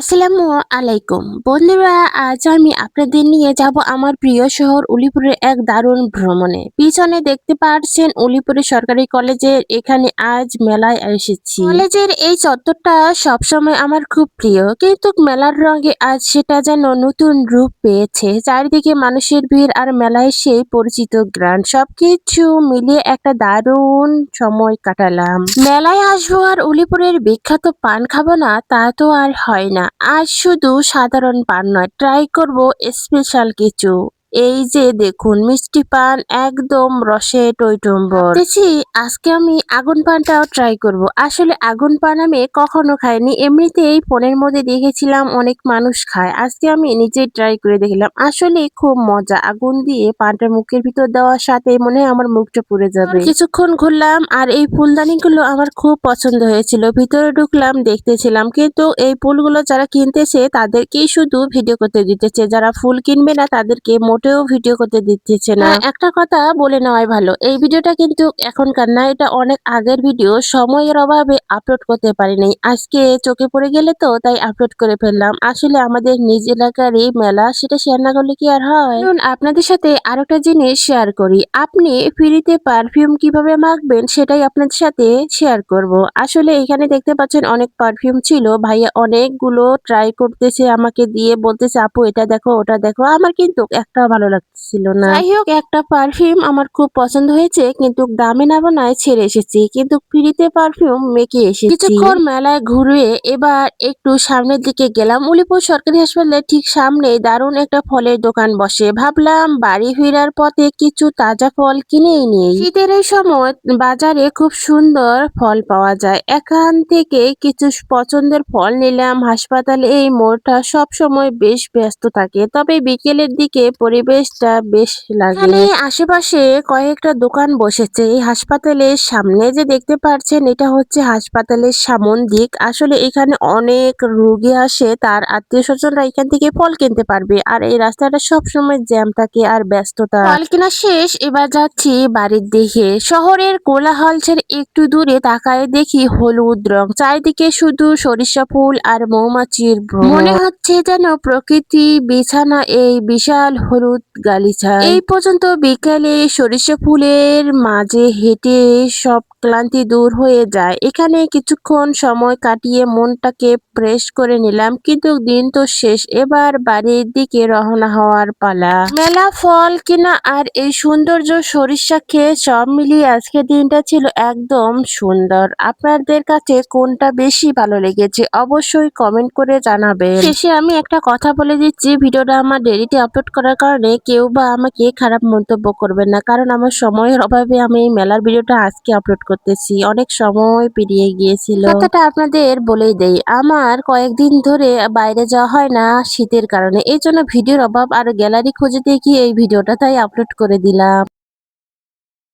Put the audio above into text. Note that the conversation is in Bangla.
আসসালামু আলাইকুম। বন্ধুরা, আজ আমি আপনাদের নিয়ে যাব আমার প্রিয় শহর উলিপুরের এক দারুণ ভ্রমণে। পিছনে দেখতে পাচ্ছেন উলিপুরের সরকারি কলেজের এখানে আজ মেলায় এসেছি। কলেজের এই চত্বরটা সবসময় আমার খুব প্রিয়। কিন্তু মেলার রঙে আজ সেটা যেন নতুন রূপ পেয়েছে। চারিদিকে মানুষের ভিড় আর মেলায় সেই পরিচিত গ্রান সবকিছু মিলিয়ে একটা দারুণ সময় কাটালাম। মেলায় আসব আর উলিপুরের বিখ্যাত পান খাব না, তা তো আর হয় না। আজ শুধু সাধারণ পান নয় ট্রাই করব স্পেশাল কিছু। এই যে দেখুন, মিষ্টি পান একদম রসে টইটম্বর। দেখছি, আজকে আমি আগুন পানটাও ট্রাই করব। আসলে আগুন পান আমি কখনো খাইনি। এমনিতেই ফোনের মধ্যে দেখেছিলাম অনেক মানুষ খায়। আজকে আমি নিজেই ট্রাই করে দেখলাম। আসলে খুব মজা। আগুন দিয়ে পানটা মুখের ভিতর দেওয়ার সাথে মনে হয় আমার মুখটা পুড়ে যাবে। কিছুক্ষণ ঘুরলাম আর এই ফুলদানিগুলো আমার খুব পছন্দ হয়েছিল। ভিতরে ঢুকলাম, দেখতেছিলাম। কিন্তু এই ফুলগুলো যারা কিনতেছে, তাদেরকেই শুধু ভিডিও করতে দিতেছে। যারা ফুল কিনবে না, তাদেরকে মোটেও ভিডিও করতে দিচ্ছে না। হ্যাঁ, একটা কথা বলে নেওয়াই ভালো। এই ভিডিওটা কিন্তু এখনকার না এটা অনেক আগের ভিডিও। সময়ের অভাবে আপলোড করতে পারিনি। আজকে চোখে পড়ে গেলে তো তাই আপলোড করে ফেললাম। আসলে আমাদের নিজ এলাকারই মেলা সেটা শেয়ার না করলে কি আর হয়? আপনাদের সাথে আরও একটা জিনিস শেয়ার করি। আপনি ফ্রিতে পারফিউম কীভাবে মাখবেন সেটাই আপনাদের সাথে শেয়ার করব। আসলে এখানে দেখতে পাচ্ছেন অনেক পারফিউম ছিল। ভাইয়া অনেকগুলো ট্রাই করতেছে আমাকে দিয়ে বলতেছে আপু এটা দেখো ওটা দেখো। আমার কিন্তু একটাও ভালো লাগছিল না। যাই হোক একটা পারফিউম আমার খুব পছন্দ হয়েছে, কিন্তু দামে না বানায় ছেড়ে এসেছি। কিন্তু ফ্রিতে পারফিউম মেখে এসেছি। কিছুক্ষণ মেলায় ঘুরে এবার একটু সামনের দিকে গেলাম। উলিপুর সরকারি হাসপাতালের ঠিক সামনে দারুণ একটা ফলের দোকান বসে। ভাবলাম বাড়ি ফেরার পথে কিছু তাজা ফল কিনেই নিই। শীতের এই সময় বাজারে খুব সুন্দর ফল পাওয়া যায়। এখান থেকে কিছু পছন্দের ফল নিলাম। হাসপাতালে এই মোড়টা সব সময় বেশ ব্যস্ত থাকে। তবে বিকেলের দিকে পরিবেশটা বেশ লাগে। এখানে আশেপাশে কয়েকটা দোকান বসেছে। এই হাসপাতালের সামনে যে দেখতে পাচ্ছেন এটা হচ্ছে হাসপাতালের সামন দিক। আসলে এখানে অনেক রোগী আসে তার আত্মীয় স্বজনরা এখান থেকে ফল কিনতে পারবে। আর এই রাস্তাটা সব সময় জ্যাম থাকে আর ব্যস্ততা। ফল কেনা শেষ এবার যাচ্ছি বাড়ির দিকে। শহরের কোলাহল ছেড়ে একটু দূরে তাকায় দেখি হলুদ রং। চারিদিকে শুধু সরিষা ফুল আর মৌমাছির মনে হচ্ছে যেন প্রকৃতি বিছানা এই বিশাল হলুদ গালিচা। এই পর্যন্ত বিকেলে সরিষা ফুলের মাঝে হেঁটে সব ক্লান্তি দূর হয়ে যায়। এখানে কিছুক্ষণ সময় কাটিয়ে মনটাকে ফ্রেশ করে নিলাম, কিন্তু দিন তো শেষ। এবার বাড়ির দিকে রওনা হওয়ার পালা। মেলা ফল কিনা আর এই সৌন্দর্য সরিষা খেয়ে সব মিলিয়ে আজকের দিনটা ছিল একদম সুন্দর। আপনাদের কাছে কোনটা বেশি ভালো লেগেছে অবশ্যই কমেন্ট করে জানাবেন। শেষে আমি একটা কথা বলে দিচ্ছি, ভিডিওটা আমার দেরিতে আপলোড করার কারণে কেউ বা আমাকে খারাপ মন্তব্য করবেন না, কারণ আমার সময়ের অভাবে আমি এই মেলার ভিডিওটা আজকে আপলোড করতেছি, অনেক সময় পেরিয়ে গিয়েছিল। কথাটা আপনাদের বলেই দেই, আমার কয়েকদিন ধরে বাইরে যাওয়া হয় না শীতের কারণে, এই জন্য ভিডিওর অভাব আর গ্যালারি খুঁজে দেখি এই ভিডিওটা, তাই আপলোড করে দিলাম।